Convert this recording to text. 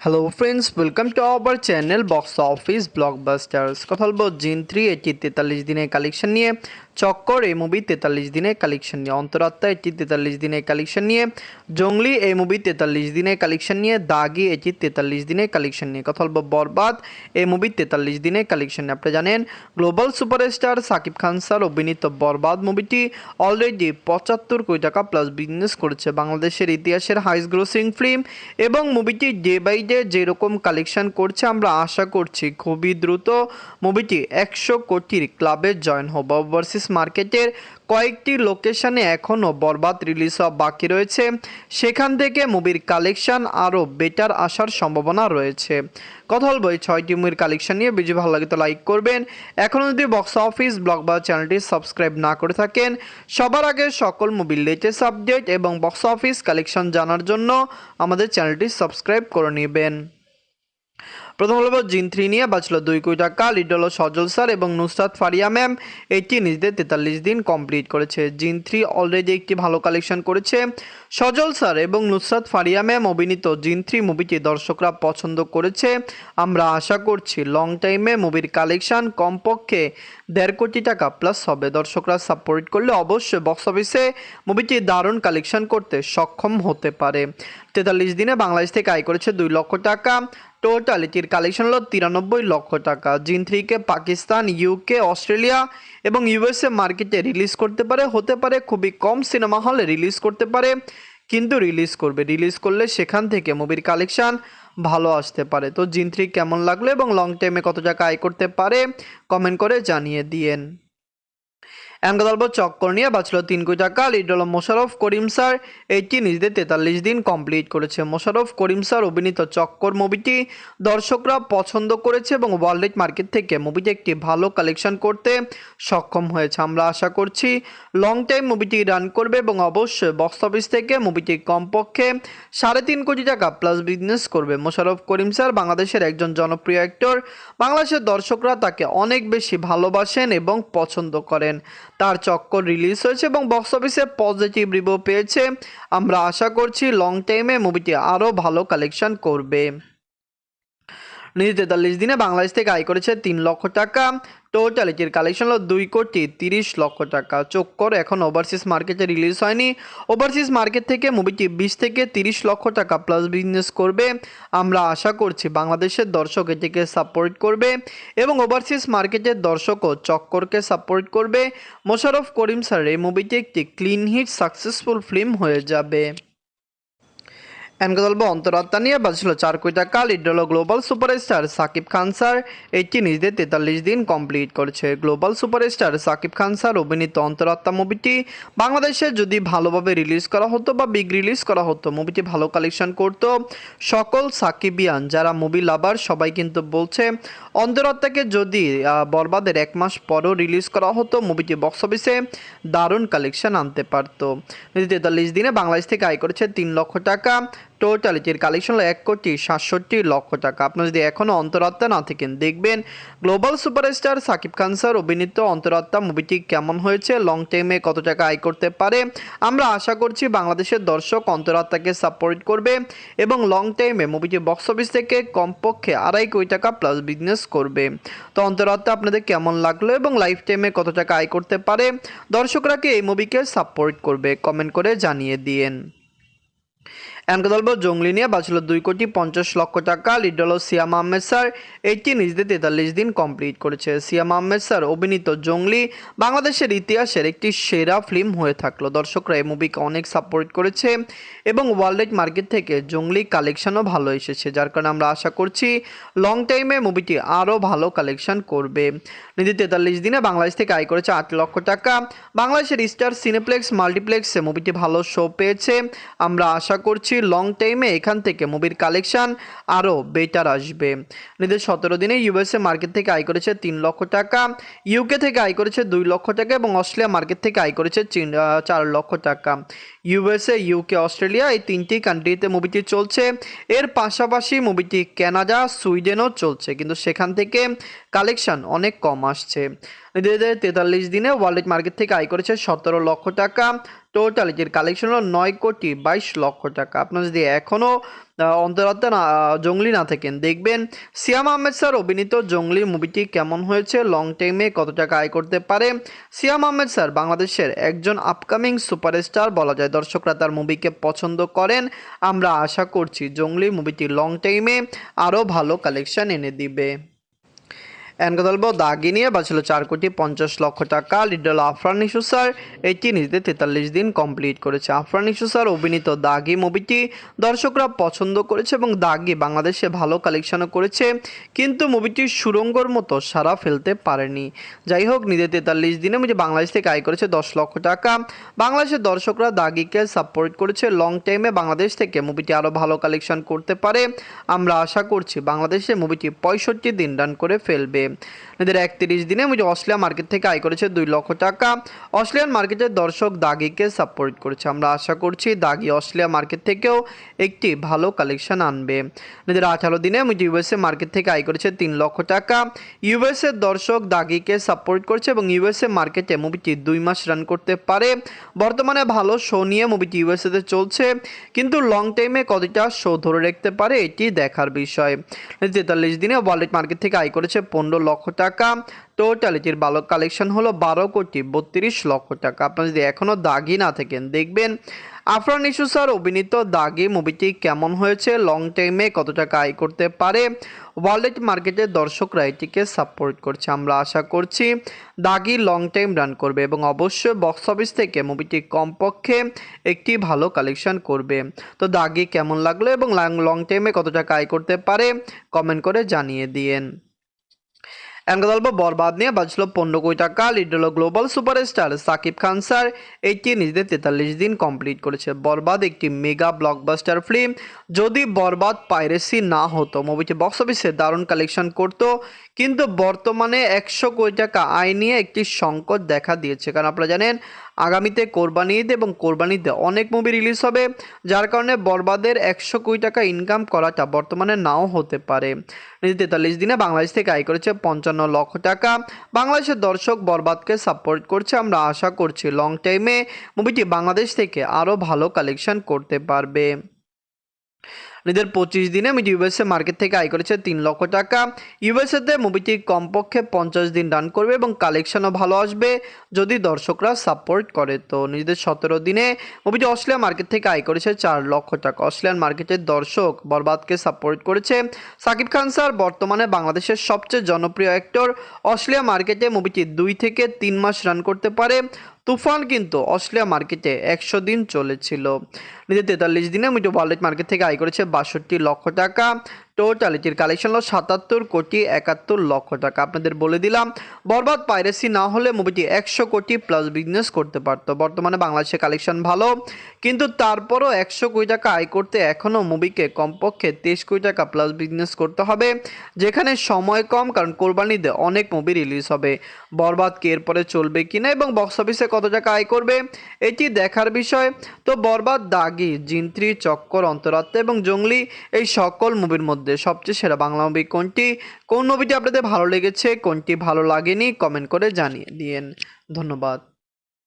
Hello friends welcome to our channel box office blockbusters কথা বলব জিন থ্রি এটি তেতাল্লিশ দিনের কালেকশন নিয়ে। চক্কর এই মুভি তেতাল্লিশ দিনে কালেকশন নিয়ে, অন্তরাত্মা এটি তেতাল্লিশ দিনে কালেকশন নিয়ে, জঙ্গলি এই মুভি তেতাল্লিশ দিনে কালেকশন নিয়ে, দাগি এটি তেতাল্লিশ দিনে কালেকশন নিয়ে। কথা বরবাদ, এই মুভি তেতাল্লিশ দিনে কালেকশন নিয়ে। আপনি জানেন global superstar Shakib Khan sir অভিনীত বরবাদ মুভিটি অলরেডি পঁচাত্তর কোটি টাকা প্লাস বিজনেস করেছে। বাংলাদেশের ইতিহাসের হাইস্ট গ্রোসিং ফিল্ম এবং মুভিটি ডে বাই ডে যেরকম কালেকশন করছে, আমরা আশা করছি খুবই দ্রুত মুভিটি একশো কোটির ক্লাবে জয়েন হবে। ওভারসিজ মার্কেটের কয়েকটি লোকেশনে এখনও বরবাদ রিলিজ হওয়া বাকি রয়েছে। সেখান থেকে মুভির কালেকশন আরও বেটার আসার সম্ভাবনা রয়েছে। কথা বলব এই ছয়টি মুভির কালেকশন নিয়ে। ভিডিও ভালো লাগে তো লাইক করবেন। এখনও যদি বক্স অফিস, ব্লগ বা চ্যানেলটি সাবস্ক্রাইব না করে থাকেন, সবার আগে সকল মুভির লেটেস্ট আপডেট এবং বক্স অফিস কালেকশন জানার জন্য আমাদের চ্যানেলটি সাবস্ক্রাইব করে নেবেন। প্রথম হলো জিন থ্রি নিয়ে বাঁচল দুই কোটি টাকা। লিড হলো সজল স্যার এবং নুসরাত ফারিয়া ম্যাম। এটি নিজেদের তেতাল্লিশ দিন কমপ্লিট করেছে। জিন থ্রি অলরেডি একটি ভালো কালেকশন করেছে। সজল স্যার এবং নুসরাত ফারিয়া ম্যাম অভিনীত জিন থ্রি মুভিটি দর্শকরা পছন্দ করেছে। আমরা আশা করছি লং টাইমে মুভির কালেকশন কমপক্ষে দেড় কোটি টাকা প্লাস হবে। দর্শকরা সাপোর্ট করলে অবশ্যই বক্স অফিসে মুভিটি দারুণ কালেকশন করতে সক্ষম হতে পারে। তেতাল্লিশ দিনে বাংলাদেশ থেকে আয় করেছে দুই লক্ষ টাকা। টোটাল এটির কালেকশন হলো তিরানব্বই লক্ষ টাকা। জিন three K Pakistan UK Australia এবং ইউএসএ মার্কেটে রিলিজ করতে পারে, হতে পারে খুবই কম সিনেমা হলে রিলিজ করতে পারে, কিন্তু রিলিজ করবে। রিলিজ করলে সেখান থেকে মুভির কালেকশন ভালো আসতে পারে। তো জিন থ্রি কেমন লাগল এবং লং টাইমে কত টাকা আয় করতে পারে কমেন্ট করে জানিয়ে দিয়েন। এমকাদল্প চক্কর নিয়ে বাঁচল তিন কোটি টাকা লিড হল মোশারফ করিম স্যার এটি নিজেদের তেতাল্লিশ দিন কমপ্লিট করেছে। মোশারফ করিম স্যার অভিনীত চক্কর মুভিটি দর্শকরা পছন্দ করেছে এবং ওয়ার্ল্ড মার্কেট থেকে মুভিটি একটি ভালো কালেকশন করতে সক্ষম হয়েছে। আমরা আশা করছি লং টাইম মুভিটি রান করবে এবং অবশ্যই বক্স অফিস থেকে মুভিটি কমপক্ষে সাড়ে তিন কোটি টাকা প্লাস বিজনেস করবে। মোশারফ করিম স্যার বাংলাদেশের একজন জনপ্রিয় অ্যাক্টর। বাংলাদেশের দর্শকরা তাকে অনেক বেশি ভালোবাসেন এবং পছন্দ করেন। তার চক্কর রিলিজ হয়েছে এবং বক্স অফিসে পজিটিভ রিভিউ পেয়েছে। আমরা আশা করছি লং টাইমে মুভিটি আরও ভালো কালেকশন করবে। নিজে তেতাল্লিশ দিনে বাংলাদেশ থেকে আয় করেছে তিন লক্ষ টাকা। টোটাল এটির কালেকশন হলো দুই কোটি তিরিশ লক্ষ টাকা। চক্কর এখন ওভারসিজ মার্কেটে রিলিজ হয়নি। ওভারসিজ মার্কেট থেকে মুভিটি বিশ থেকে তিরিশ লক্ষ টাকা প্লাস বিজনেস করবে। আমরা আশা করছি বাংলাদেশের দর্শক এটিকে সাপোর্ট করবে এবং ওভারসিজ মার্কেটের দর্শকও চক্করকে সাপোর্ট করবে। মোশারফ করিম স্যার, এই মুভিটি একটি ক্লিন হিট সাকসেসফুল ফিল্ম হয়ে যাবে। এনকাদল্প অন্তরাত্মা নিয়ে বাজছিল চার কোটি টাকা। লিড হলো global superstar Shakib Khan sir. এটি নিজেদের তেতাল্লিশ দিন কমপ্লিট করেছে। Global superstar Shakib Khan sir অভিনীত অন্তরাত্মা মুভিটি বাংলাদেশে যদি ভালোভাবে রিলিজ করা হতো বা বিগ রিলিজ করা হতো, মুভিটি ভালো কালেকশন করতো সকল সাকিবিয়ান। যারা মুভি লাভার, সবাই কিন্তু বলছে, অন্তরাত্মাকে যদি বরবাদের এক মাস পরও রিলিজ করা হতো, মুভিটি বক্স অফিসে দারুণ কালেকশন আনতে পারতো। তেতাল্লিশ দিনে বাংলাদেশ থেকে আয় করেছে তিন লক্ষ টাকা। টোটাল এটির কালেকশন হলো এক কোটি সাতষট্টি লক্ষ টাকা। আপনার যদি এখনও অন্তরাত্মা না থাকেন, দেখবেন global superstar Shakib Khan sir অভিনীত অন্তরাত্মা মুভিটি কেমন হয়েছে লং টাইমে কত টাকা আয় করতে পারে? আমরা আশা করছি বাংলাদেশের দর্শক অন্তরাত্মাকে সাপোর্ট করবে এবং লং টাইমে মুভিটি বক্স অফিস থেকে কমপক্ষে আড়াই কোটি টাকা প্লাস বিজনেস করবে। তো অন্তরাত্মা, আপনাদের কেমন লাগল এবং লাইফ টাইমে কত টাকা আয় করতে পারে? দর্শকরা কি এই মুভিকে সাপোর্ট করবে? কমেন্ট করে জানিয়ে দিয়েন। এনকাদল্প জঙ্গলি নিয়ে বাঁচল দুই কোটি পঞ্চাশ লক্ষ টাকা। লিড হল সিয়াম আহমেদ স্যার এটি নিজেদের তেতাল্লিশ দিন কমপ্লিট করেছে। সিয়াম আহমেদ স্যার অভিনীত জঙ্গলি বাংলাদেশের ইতিহাসের একটি সেরা ফিল্ম হয়ে থাকল। দর্শকরা এই মুভিকে অনেক সাপোর্ট করেছে এবং ওয়ার্ল্ড মার্কেট থেকে জঙ্গলি কালেকশনও ভালো এসেছে, যার কারণে আমরা আশা করছি লং টাইমে মুভিটি আরও ভালো কালেকশন করবে। নিজে তেতাল্লিশ দিনে বাংলাদেশ থেকে আয় করেছে আট লক্ষ টাকা। বাংলাদেশের স্টার সিনেপ্লেক্স মাল্টিপ্লেক্সে মুভিটি ভালো শো পেয়েছে। আমরা আশা করছি লং টাইমে এখান থেকে মুভির কালেকশন আরও বেটার আসবে। নিজের সতেরো দিনে ইউএসএ মার্কেট থেকে আয় করেছে তিন লক্ষ টাকা ইউকে থেকে আয় করেছে দুই লক্ষ টাকা এবং অস্ট্রেলিয়া মার্কেট থেকে আয় করেছে চার লক্ষ টাকা। ইউএসএ ইউকে অস্ট্রেলিয়া এই তিনটি কান্ট্রিতে মুভিটি চলছে। এর পাশাপাশি মুভিটি কানাডা সুইডেনও চলছে। কিন্তু সেখান থেকে কালেকশন অনেক কম আসছে। নিজেদের তেতাল্লিশ দিনে ওয়ার্ল্ড মার্কেট থেকে আয় করেছে সতেরো লক্ষ টাকা। টোটাল এটির কালেকশন হলো নয় কোটি বাইশ লক্ষ টাকা। আপনার যদি এখনও অন্তরাত্মা না জঙ্গলি না থাকেন, দেখবেন সিয়াম আহমেদ স্যার অভিনীত জঙ্গলি মুভিটি কেমন হয়েছে লং টাইমে কত টাকা আয় করতে পারে? সিয়াম আহমেদ স্যার, বাংলাদেশের একজন আপকামিং সুপারস্টার বলা যায়। দর্শকরা তার মুভিকে পছন্দ করেন। আমরা আশা করছি জঙ্গলি মুভিটি লং টাইমে আরও ভালো কালেকশন এনে দিবে। এন কথা বলব দাগি নিয়ে বাঁচল চার কোটি পঞ্চাশ লক্ষ টাকা, লিডল আফরান ইস্যু স্যার এটি নিজেদের তেতাল্লিশ দিন কমপ্লিট করেছে। আফরান ইস্যু স্যার অভিনীত দাগি মুভিটি দর্শকরা পছন্দ করেছে এবং দাগি বাংলাদেশে ভালো কালেকশনও করেছে, কিন্তু মুভিটি সুরঙ্গর মতো সারা ফেলতে পারেনি। যাই হোক নিজের তেতাল্লিশ দিনে মুভি বাংলাদেশ থেকে আয় করেছে দশ লক্ষ টাকা। বাংলাদেশের দর্শকরা দাগিকে সাপোর্ট করেছে লং টাইমে বাংলাদেশ থেকে মুভিটি আরও ভালো কালেকশন করতে পারে। আমরা আশা করছি বাংলাদেশে মুভিটি পঁয়ষট্টি দিন রান করে ফেলবে। এদের একত্রিশ দিনে মুভি অস্ট্রেলিয়া মার্কেট থেকে আয় করেছে দুই লক্ষ টাকা। অস্ট্রেলিয়ান মার্কেটের দর্শক দাগিকে সাপোর্ট করেছে। আমরা আশা করছি দাগি অস্ট্রেলিয়া মার্কেট থেকেও একটি ভালো কালেকশন আনবে। এদের আঠারো দিনে মুভি ইউএসএ মার্কেট থেকে আয় করেছে তিন লক্ষ টাকা। ইউএসএ দর্শক দাগিকে সাপোর্ট করছে এবং ইউএসএ মার্কেটে মুভিটি দুই মাস রান করতে পারে। বর্তমানে ভালো শো নিয়ে মুভিটি ইউএসএতে চলছে, কিন্তু লং টাইমে কতটা শো ধরে রাখতে পারে এটি দেখার বিষয়। তেতাল্লিশ দিনে ওয়ার্ল্ড মার্কেট থেকে আয় করেছে পনেরো লক্ষ টাকা। টোটাল এটির ভালো কালেকশন হলো বারো কোটি বত্রিশ লক্ষ টাকা। আপনারা যদি এখনও দাগি না থাকেন, দেখবেন আফরান ইস্যু স্যার অভিনীত দাগি মুভিটি কেমন হয়েছে লং টাইমে কত টাকা আয় করতে পারে ওয়ার্ল্ড মার্কেটের দর্শকরা এটিকে সাপোর্ট করছে। আমরা আশা করছি দাগি লং টাইম রান করবে এবং অবশ্যই বক্স অফিস থেকে মুভিটি কমপক্ষে একটি ভালো কালেকশন করবে। তো দাগি কেমন লাগল এবং লং টাইমে কত টাকা আয় করতে পারে কমেন্ট করে জানিয়ে দিয়েন। এখন বরবাদ নিয়ে বাজছিল পনেরো কোটি টাকা। লিড হলো global superstar Shakib Khan sir এটি নিজেদের তেতাল্লিশ দিন কমপ্লিট করেছে। বরবাদ একটি মেগা ব্লকবাস্টার ফিল্ম। যদি বরবাদ পাইরেসি না হতো, মুভিটি বক্স অফিসে দারুণ কালেকশন করত, কিন্তু বর্তমানে একশো কোটি টাকা আয় নিয়ে একটি সংকট দেখা দিয়েছে। কারণ আপনারা জানেন আগামীতে কোরবানি ঈদ এবং কোরবানি ঈদে অনেক মুভি রিলিজ হবে, যার কারণে বরবাদের একশো কোটি টাকা ইনকাম করাটা বর্তমানে নাও হতে পারে। তেতাল্লিশ দিনে বাংলাদেশ থেকে আয় করেছে পঞ্চান্ন লক্ষ টাকা। বাংলাদেশের দর্শক বরবাদকে সাপোর্ট করছে আমরা আশা করছি লং টাইমে মুভিটি বাংলাদেশ থেকে আরও ভালো কালেকশন করতে পারবে। নিজের পঁচিশ দিনে মুভি ইউএসএ মার্কেট থেকে আয় করেছে তিন লক্ষ টাকা। ইউএসএতে মুভিটি কমপক্ষে পঞ্চাশ দিন রান করবে এবং কালেকশনও ভালো আসবে যদি দর্শকরা সাপোর্ট করে। তো নিজেদের সতেরো দিনে মুভিটি অস্ট্রেলিয়া মার্কেট থেকে আয় করেছে চার লক্ষ টাকা। অস্ট্রেলিয়ান মার্কেটের দর্শক বরবাদকে সাপোর্ট করেছে। সাকিব খান স্যার বর্তমানে বাংলাদেশের সবচেয়ে জনপ্রিয় অ্যাক্টর অস্ট্রেলিয়া মার্কেটে মুভিটি দুই থেকে তিন মাস রান করতে পারে। তুফান কিন্তু অস্ট্রেলিয়া মার্কেটে একশো দিন চলেছিল। নিজের তেতাল্লিশ দিনে মুভি ওয়ার্ল্ড মার্কেট থেকে আয় করেছে বাষট্টি লক্ষ টাকা। টোটাল এটির কালেকশন হলো সাতাত্তর কোটি একাত্তর লক্ষ টাকা। আপনাদের বলে দিলাম, বরবাদ পাইরেসি না হলে মুভিটি একশো কোটি প্লাস বিজনেস করতে পারতো। বর্তমানে বাংলাদেশে কালেকশন ভালো, কিন্তু তারপরও একশো কোটি টাকা আয় করতে এখনও মুভিকে কমপক্ষে তেইশ কোটি টাকা প্লাস বিজনেস করতে হবে, যেখানে সময় কম, কারণ কোরবানিতে অনেক মুভি রিলিজ হবে। বরবাদ কি এরপরে চলবে কিনা এবং বক্স অফিসে কত টাকা আয় করবে, এটি দেখার বিষয়। তো বরবাদ, দাগি, জিন্ত্রি, চক্কর, অন্তরাত্মা এবং জঙ্গলি এই সকল মুভির মধ্যে সবচেয়ে সেরা বাংলা মুভি কোনটি? কোন মুভিটি আপনাদের ভালো লেগেছে, কোনটি ভালো লাগেনি কমেন্ট করে জানিয়ে দিয়েন। ধন্যবাদ।